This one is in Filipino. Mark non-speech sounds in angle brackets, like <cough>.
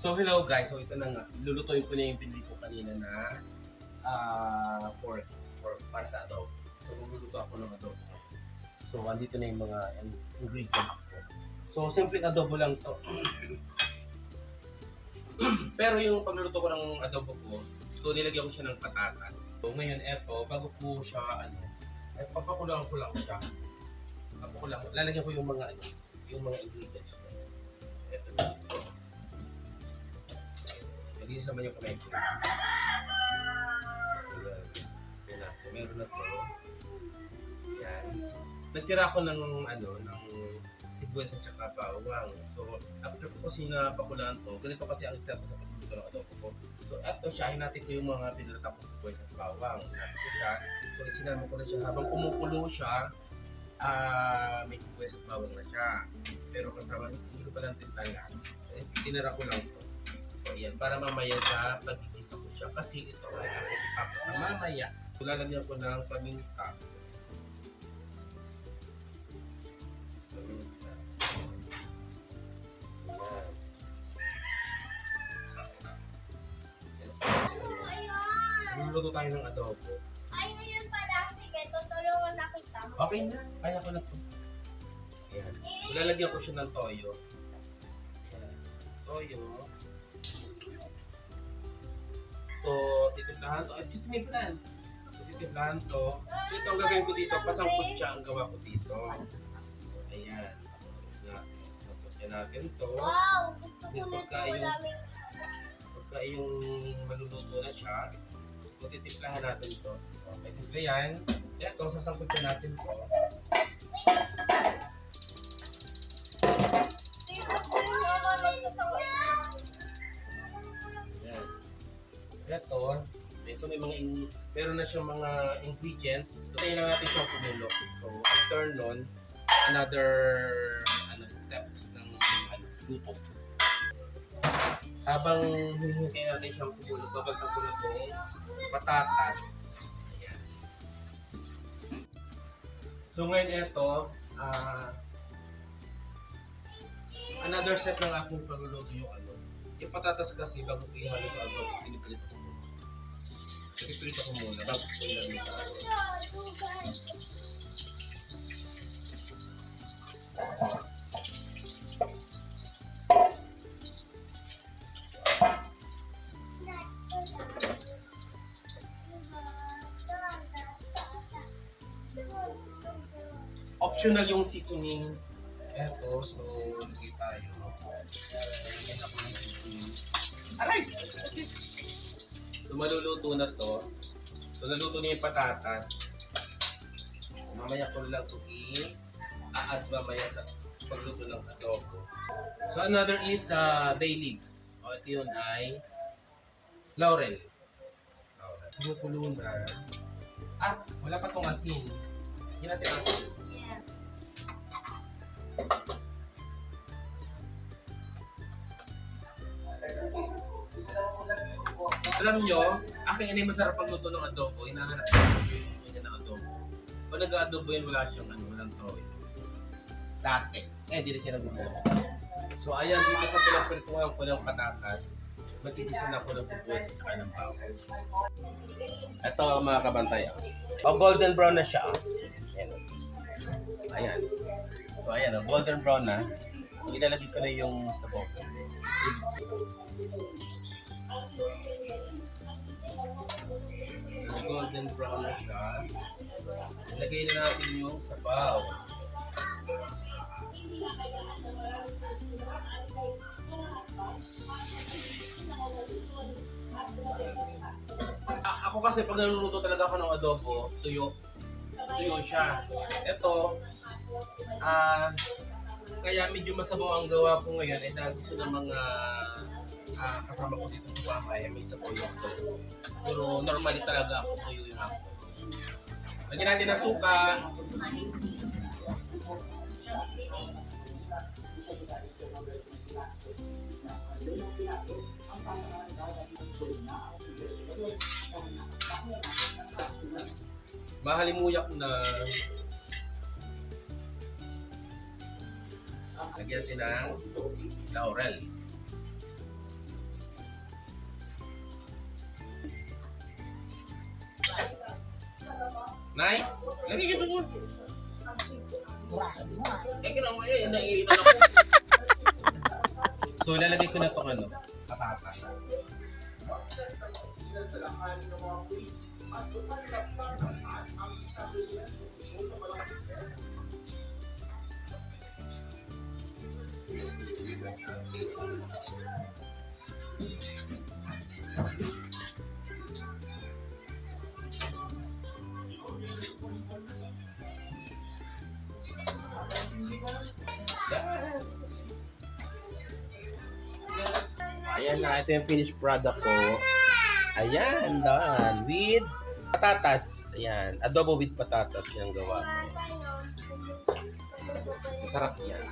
So hello guys, so ito na nga. Lulutuin ko na yung pinili ko kanina na ah pork, pork para sa adobo. So magluluto ako ng adobo. So andito na yung mga in- ingredients ko. So simple adobo lang to. <clears throat> Pero yung pagluluto ko ng adobo ko, so nilagyan ko siya ng patatas. So ngayon eto, bago ko siya ano, eh, papakulang ko lang siya. Papakulang ko. Lalagyan ko yung mga ano, yung mga ingredients. Eto na. Nagiging naman yung ko. Ayan. Ayan na. So, meron na to. Ayan. Nagtira ako ng ano, ng sibuyas at saka bawang. So, after ko kasi na pakulaan to, ganito kasi ang step ko sa pagluluto ng adobo ko. So, eto siya, hinati ko yung mga pinulata ko sibuyas at bawang. Hinati ko siya. So, sinama ko na siya. Habang kumukulo siya, ah may sibuyas at bawang na siya. Pero kasama, gusto pa lang tintala. So, eh, tinira ko lang to. Ayan. Para mamaya sa pagkikisa ko siya. Kasi ito ay aking ipapasa mamaya. Lalagyan ko ng paminta. Paminta. Luluto tayo ng adobo. Ay, ngayon pala. Sige, tutulungan na kita. Okay na. Kaya ko na to. Ayan. Lalagyan ko siya ng toyo. Ayan. Toyo. So, titimplahan to. Plan. So, titimplahan to. So, ito ang gagawin ko dito. Pasangkot siya ang gawa ko dito. So, ayan. Sangkot natin to. Wow! Gusto ko Yung na ito. Maraming Pagka yung maluluto na siya, so, titimplahan natin to. Okay, timpla yan. Ito, sasangkot natin to. Ito, okay, so may mga in, meron na siyang mga ingredients. So, kailangan natin siyang kumulo. So, after nun, another ano, steps ng ano, luto. Habang hinihintay natin siyang kumulo, babagtan ko na itong patatas. Ayan. So, ngayon ito, ah, another step ng aking pagluluto yung ano, yung patatas kasi bago ko ihalo sa adobo, piniprito ko Piniprito ko muna bago ko ilagay sa. Optional yung seasoning. Eto, so lagay tayo. Maluluto na to. So naluto na yung patatas. So, mamaya ko lang ito i-add mamaya sa pagluto ng adobo. So another is uh, bay leaves. O ito yun ay laurel. Laurel. Kumukulo na. Ah, wala pa tong asin. Hindi natin asin. Alam nyo, aking inay masarap pagluto ng adobo. Hinahanap ko yung ganyan na adobo. Pag nag-adobo yun, wala siyang ano, walang toy. Dati. Eh, di na siya nag-adobo. So, ayan, dito sa pinagpirituhan ko ng patatas, magtitisin ako ng sibuyas at ng bawang. Ito mga kabantay. ah. O, golden brown na siya. ah. Ayan. Ayan. So, ayan, oh, golden brown na. Ilalagay ko na yung sabaw. Golden brown na siya. Ilagay na natin yung sabaw. A- ako kasi pag naluluto talaga ako ng adobo, tuyo. Tuyo siya. Ito, ah, kaya medyo masabaw ang gawa ko ngayon ay dahil gusto ng mga ah, kasama ko dito sa bahay, may sabaw yung adobo. Pero normally talaga ako tuyo yung ako. Lagyan natin ng suka. Mahalimuyak na. Lagyan natin ng laurel. Nay? Lagi doon. Murahan mo. Eh, ginawa eh. Naiinan ako. <laughs> so, lalagay ko na itong ano. Patatas. Na, ito yung finished product ko. Ayan, done. With patatas. Ayan, adobo with patatas yung gawa ko. Masarap yan.